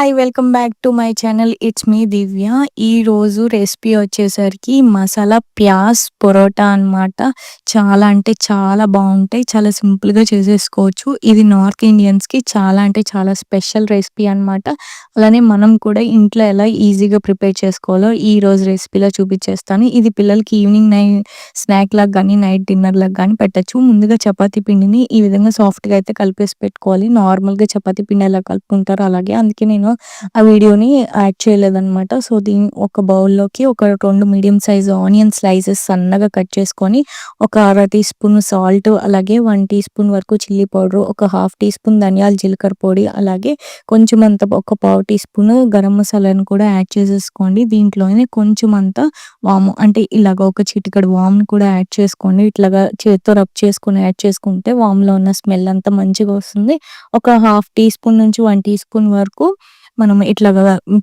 Hi welcome back to my channel it's me Divya ఈ రోజు recipe వచ్చేసరికి masala pass parotta అన్నమాట. చాలా అంటే చాలా బాగుంటాయి. చాలా సింపుల్గా చేసేసుకోవచ్చు. ఇది నార్త్ ఇండియన్స్కి చాలా అంటే చాలా స్పెషల్ రెసిపీ అన్నమాట. అలానే మనం కూడా ఇంట్లో ఎలా ఈజీగా ప్రిపేర్ చేసుకోవాలో ఈ రోజు రెసిపీలో చూపించేస్తాను. ఇది పిల్లలకి ఈవినింగ్ నై స్నాక్ లాగా కానీ నైట్ డిన్నర్ లాగా కానీ పెట్టచ్చు. ముందుగా చపాతీ పిండిని ఈ విధంగా సాఫ్ట్గా అయితే కలిపేసి పెట్టుకోవాలి. నార్మల్గా చపాతీ పిండి ఎలా కలుపుకుంటారో అలాగే. అందుకే నేను ఆ వీడియోని యాడ్ చేయలేదన్నమాట. సో దీని ఒక బౌల్లోకి ఒక రెండు మీడియం సైజ్ ఆనియన్ స్లైసెస్ సన్నగా కట్ చేసుకొని ఒక అర టీ స్పూన్ సాల్ట్ అలాగే వన్ టీ స్పూన్ వరకు చిల్లీ పౌడర్ ఒక హాఫ్ టీ స్పూన్ ధనియాల జీలకర్ర పొడి అలాగే కొంచెం అంత ఒక పావు టీ స్పూన్ గరం మసాలాను కూడా యాడ్ చేసేసుకోండి. దీంట్లోనే కొంచెం అంత వాము అంటే ఇలాగ ఒక చిటికడు వామ్ని కూడా యాడ్ చేసుకోండి. ఇట్లాగా చేత్తో రబ్ చేసుకొని యాడ్ చేసుకుంటే వామ్లో ఉన్న స్మెల్ అంతా మంచిగా వస్తుంది. ఒక హాఫ్ టీ స్పూన్ నుంచి వన్ టీ స్పూన్ వరకు మనం ఇట్లా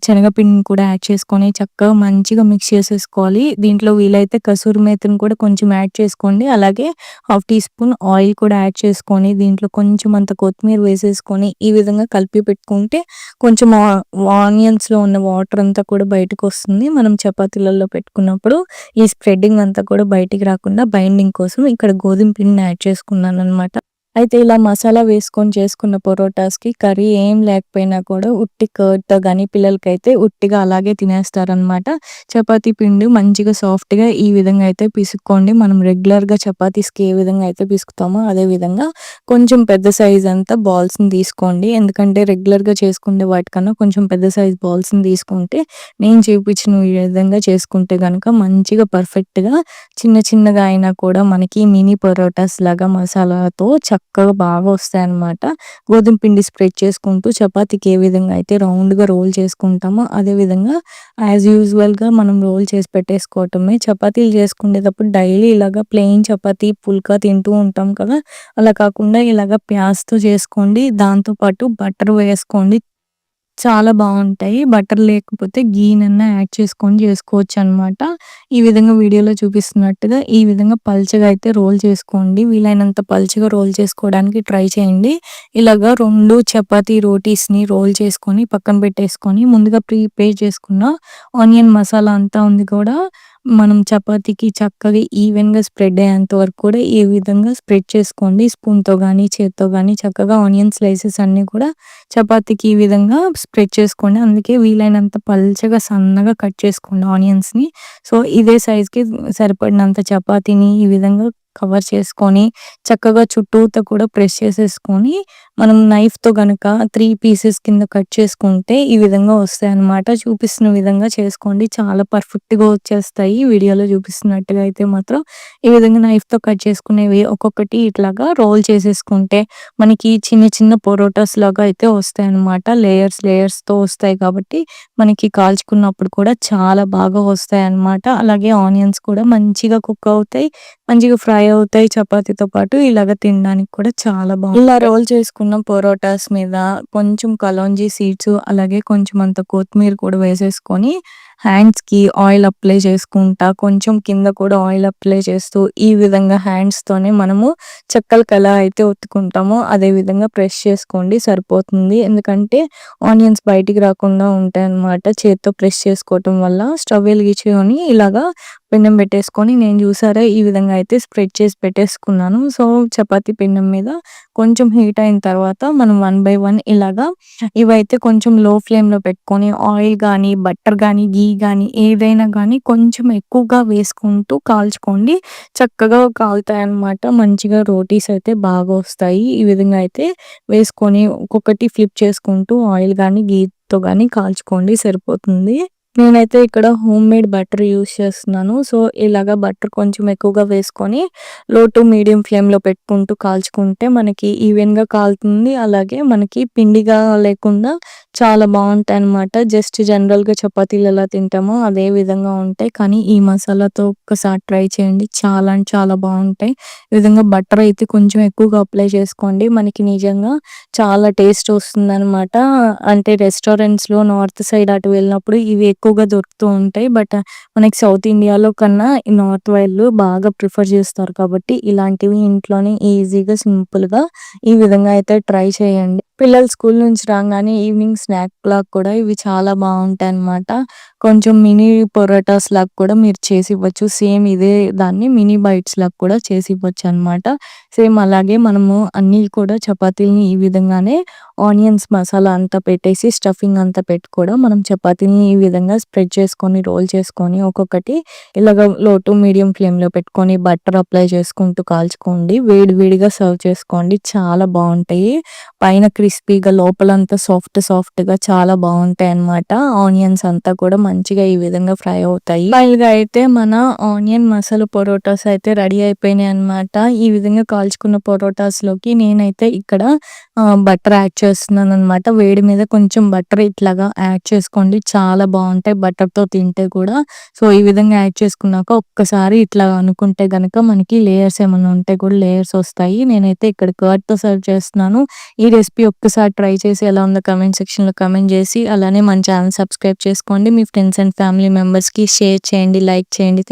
శనగపిండిని కూడా యాడ్ చేసుకొని చక్కగా మంచిగా మిక్స్ చేసేసుకోవాలి. దీంట్లో వీలైతే కసూరి మేతను కూడా కొంచెం యాడ్ చేసుకోండి. అలాగే హాఫ్ టీ స్పూన్ ఆయిల్ కూడా యాడ్ చేసుకొని దీంట్లో కొంచెం అంత కొత్తిమీర వేసేసుకొని ఈ విధంగా కలిపి పెట్టుకుంటే కొంచెం ఆనియన్స్లో ఉన్న వాటర్ అంతా కూడా బయటకు వస్తుంది. మనం చపాతీలలో పెట్టుకున్నప్పుడు ఈ స్ప్రెడ్డింగ్ అంతా కూడా బయటికి రాకుండా బైండింగ్ కోసం ఇక్కడ గోధుమ పిండిని యాడ్ చేసుకున్నాను అనమాట అయితే ఇలా మసాలా వేసుకొని చేసుకున్న పొరోటాస్‌కి కర్రీ ఏం లేకపోయినా కూడా ఉట్టి కర్డ్‌తో కానీ పిల్లలకైతే ఉట్టిగా అలాగే తినేస్తారనమాట. చపాతీ పిండి మంచిగా సాఫ్ట్‌గా ఈ విధంగా అయితే పిసుక్కోండి. మనం రెగ్యులర్‌గా చపాతీస్‌కి ఏ విధంగా అయితే పిసుకుతామో అదే విధంగా కొంచెం పెద్ద సైజ్ అంతా బాల్స్‌ని తీసుకోండి. ఎందుకంటే రెగ్యులర్‌గా చేసుకునే వాటికన్నా కొంచెం పెద్ద సైజ్ బాల్స్‌ని తీసుకుంటే నేను చూపించిన విధంగా చేసుకుంటే కనుక మంచిగా పర్ఫెక్ట్‌గా చిన్న చిన్నగా అయినా కూడా మనకి మినీ పొరోటాస్ లాగా మసాలాతో చక్ చక్కగా బాగా వస్తాయన్నమాట. గోధుమ పిండి స్ప్రెడ్ చేసుకుంటూ చపాతీకి ఏ విధంగా అయితే రౌండ్‌గా రోల్ చేసుకుంటామో అదే విధంగా యాజ్ యూజువల్‌గా మనం రోల్ చేసి పెట్టేసుకోవటమే. చపాతీలు చేసుకునేటప్పుడు డైలీ ఇలాగ ప్లెయిన్ చపాతీ, పుల్కా తింటూ ఉంటాం కదా! అలా కాకుండా ఇలాగ ప్యాస్‌తో చేసుకోండి. దాంతో పాటు బటర్ వేసుకోండి. చాలా బాగుంటాయి బటర్ లేకపోతే గీనన్నా యాడ్ చేసుకొని చేసుకోవచ్చనమాట. ఈ విధంగా వీడియోలో చూపిస్తున్నట్టుగా ఈ విధంగా పల్చగా అయితే రోల్ చేసుకోండి. వీలైనంత పల్చగా రోల్ చేసుకోవడానికి ట్రై చేయండి. ఇలాగా రెండు చపాతీ రోటీస్‌ని రోల్ చేసుకొని పక్కన పెట్టేసుకొని ముందుగా ప్రిపేర్ చేసుకున్న ఆనియన్ మసాలా అంతా ఉంది కూడా మనం చపాతీకి చక్కగా ఈవెన్‌గా స్ప్రెడ్ అయ్యేంత వరకు కూడా ఈ విధంగా స్ప్రెడ్ చేసుకోండి. స్పూన్‌తో కానీ చేత్తో కానీ చక్కగా ఆనియన్ స్లైసెస్ అన్నీ కూడా చపాతీకి ఈ విధంగా స్ప్రెడ్ చేసుకోండి. అందుకే వీలైనంత పల్చగా సన్నగా కట్ చేసుకోండి ఆనియన్స్‌ని. సో, ఇదే సైజ్‌కి సరిపడినంత చపాతీని ఈ విధంగా కవర్ చేసుకొని చక్కగా చుట్టూతో కూడా ప్రెస్ చేసేసుకొని మనం నైఫ్‌తో గనక త్రీ పీసెస్ కింద కట్ చేసుకుంటే ఈ విధంగా వస్తాయి అనమాట చూపిస్తున్న విధంగా చేసుకోండి. చాలా పర్ఫెక్ట్‌గా వచ్చేస్తాయి. వీడియోలో చూపిస్తున్నట్టుగా అయితే మాత్రం ఈ విధంగా నైఫ్‌తో కట్ చేసుకునేవి ఒక్కొక్కటి ఇట్లాగా రోల్ చేసేసుకుంటే మనకి చిన్న చిన్న పొరోటాస్ లాగా అయితే వస్తాయి అనమాట లేయర్స్ లేయర్స్‌తో వస్తాయి కాబట్టి మనకి కాల్చుకున్నప్పుడు కూడా చాలా బాగా వస్తాయన్నమాట. అలాగే ఆనియన్స్ కూడా మంచిగా కుక్ అవుతాయి. మంచిగా ఫ్రై అవుతాయి చపాతీతో పాటు. ఇలాగ తినడానికి కూడా చాలా బాగుంది ఇలా రోల్ చేసుకున్న పొరోటాస్ మీద కొంచెం కలోంజీ సీడ్స్ అలాగే కొంచెం అంత కొత్తిమీర కూడా వేసేసుకొని హ్యాండ్స్‌కి ఆయిల్ అప్లై చేసుకుంటా కొంచెం కింద కూడా ఆయిల్ అప్లై చేస్తూ ఈ విధంగా హ్యాండ్స్‌తోనే మనము చెక్కలకి ఎలా అయితే ఒత్తుకుంటామో అదే విధంగా ప్రెస్ చేసుకోండి సరిపోతుంది. ఎందుకంటే ఆనియన్స్ బయటికి రాకుండా ఉంటాయన్నమాట. చేత్తో ప్రెస్ చేసుకోవటం వల్ల స్టవ్ వెలిగించుకొని ఇలాగా పిండం పెట్టేసుకొని నేను చూసారా ఈ విధంగా అయితే స్ప్రెడ్ చేసి పెట్టేసుకున్నాను. సో, చపాతి పిండం మీద కొంచెం హీట్ అయిన తర్వాత మనం వన్ బై వన్ ఇలాగా ఇవైతే కొంచెం లో ఫ్లేమ్‌లో పెట్టుకొని ఆయిల్ కానీ బట్టర్ కానీ గీ నెయ్యి కానీ ఏదైనా కానీ కొంచెం ఎక్కువగా వేసుకుంటూ కాల్చుకోండి. చక్కగా కాలుతాయి అన్నమాట మంచిగా రోటీస్ అయితే బాగా వస్తాయి. ఈ విధంగా అయితే వేసుకొని ఒక్కొక్కటి ఫ్లిప్ చేసుకుంటూ ఆయిల్ కానీ గీతో కానీ కాల్చుకోండి సరిపోతుంది. నేనైతే ఇక్కడ హోమ్ మేడ్ బటర్ యూజ్ చేస్తున్నాను. సో, ఇలాగ బటర్ కొంచెం ఎక్కువగా వేసుకొని లో టు మీడియం ఫ్లేమ్‌లో పెట్టుకుంటూ కాల్చుకుంటే మనకి ఈవెన్‌గా కాలుతుంది. అలాగే మనకి పిండిగా లేకుండా చాలా బాగుంటాయి అన్నమాట జస్ట్ జనరల్‌గా చపాతీలు ఎలా తింటామో అదే విధంగా ఉంటాయి. కానీ ఈ మసాలాతో ఒక్కసారి ట్రై చేయండి. చాలా అంటే చాలా బాగుంటాయి ఈ విధంగా బటర్ అయితే కొంచెం ఎక్కువగా అప్లై చేసుకోండి. మనకి నిజంగా చాలా టేస్ట్ వస్తుందనమాట. అంటే రెస్టారెంట్స్‌లో నార్త్ సైడ్ అటు వెళ్ళినప్పుడు ఇవి ఎక్కువ ఎక్కువగా దొరుకుతూ ఉంటాయి. బట్ మనకి సౌత్ ఇండియాలో కన్నా ఈ నార్త్ వాళ్ళు బాగా ప్రిఫర్ చేస్తారు కాబట్టి ఇలాంటివి ఇంట్లోనే ఈజీగా, సింపుల్‌గా ఈ విధంగా అయితే ట్రై చేయండి. పిల్లలు స్కూల్ నుంచి రాగానే ఈవినింగ్ స్నాక్ లాగా కూడా ఇవి చాలా బాగుంటాయి అనమాట కొంచెం మినీ పొరాటాస్ లాగా కూడా మీరు చేసి ఇవ్వచ్చు సేమ్ ఇదే దాన్ని మినీ బైట్స్ లాగా కూడా చేసి ఇవ్వచ్చు అనమాట సేమ్ అలాగే మనము అన్నీ కూడా చపాతీలని ఈ విధంగానే ఆనియన్స్ మసాలా అంతా పెట్టేసి స్టఫింగ్ అంతా పెట్టి కూడా మనం చపాతీని ఈ విధంగా స్ప్రెడ్ చేసుకొని రోల్ చేసుకొని ఒక్కొక్కటి ఇలాగ లో టు మీడియం ఫ్లేమ్లో పెట్టుకొని బటర్ అప్లై చేసుకుంటూ కాల్చుకోండి. వేడి వేడిగా సర్వ్ చేసుకోండి. చాలా బాగుంటాయి. పైన క్రిస్పీగా లోపలంతా సాఫ్ట్ సాఫ్ట్గా చాలా బాగుంటాయి అన్నమాట ఆనియన్స్ అంతా కూడా మంచిగా ఈ విధంగా ఫ్రై అవుతాయి. ఫైనల్గా అయితే మన ఆనియన్ మసాలా పొరోటాస్ అయితే రెడీ అయిపోయినాయి అనమాట ఈ విధంగా కాల్చుకున్న పొరోటాస్లోకి నేనైతే ఇక్కడ బటర్ యాడ్ చేస్తున్నాను అనమాట వేడి మీద కొంచెం బటర్ ఇట్లాగా యాడ్ చేసుకోండి. చాలా బాగుంటాయి బటర్తో తింటే కూడా. సో ఈ విధంగా యాడ్ చేసుకున్నాక ఒక్కసారి ఇట్లా అనుకుంటే గనక మనకి లేయర్స్ ఏమైనా ఉంటే కూడా లేయర్స్ వస్తాయి. నేనైతే ఇక్కడ కర్డ్తో సర్వ్ చేస్తున్నాను. ఈ రెసిపీ ఒక్కసారి ట్రై చేసి ఎలా ఉందో కమెంట్ సెక్షన్లో కమెంట్ చేసి అలానే మన ఛానల్ సబ్స్క్రైబ్ చేసుకోండి. మీ ఫ్రెండ్స్ అండ్ ఫ్యామిలీ మెంబర్స్కి షేర్ చేయండి లైక్ చేయండి.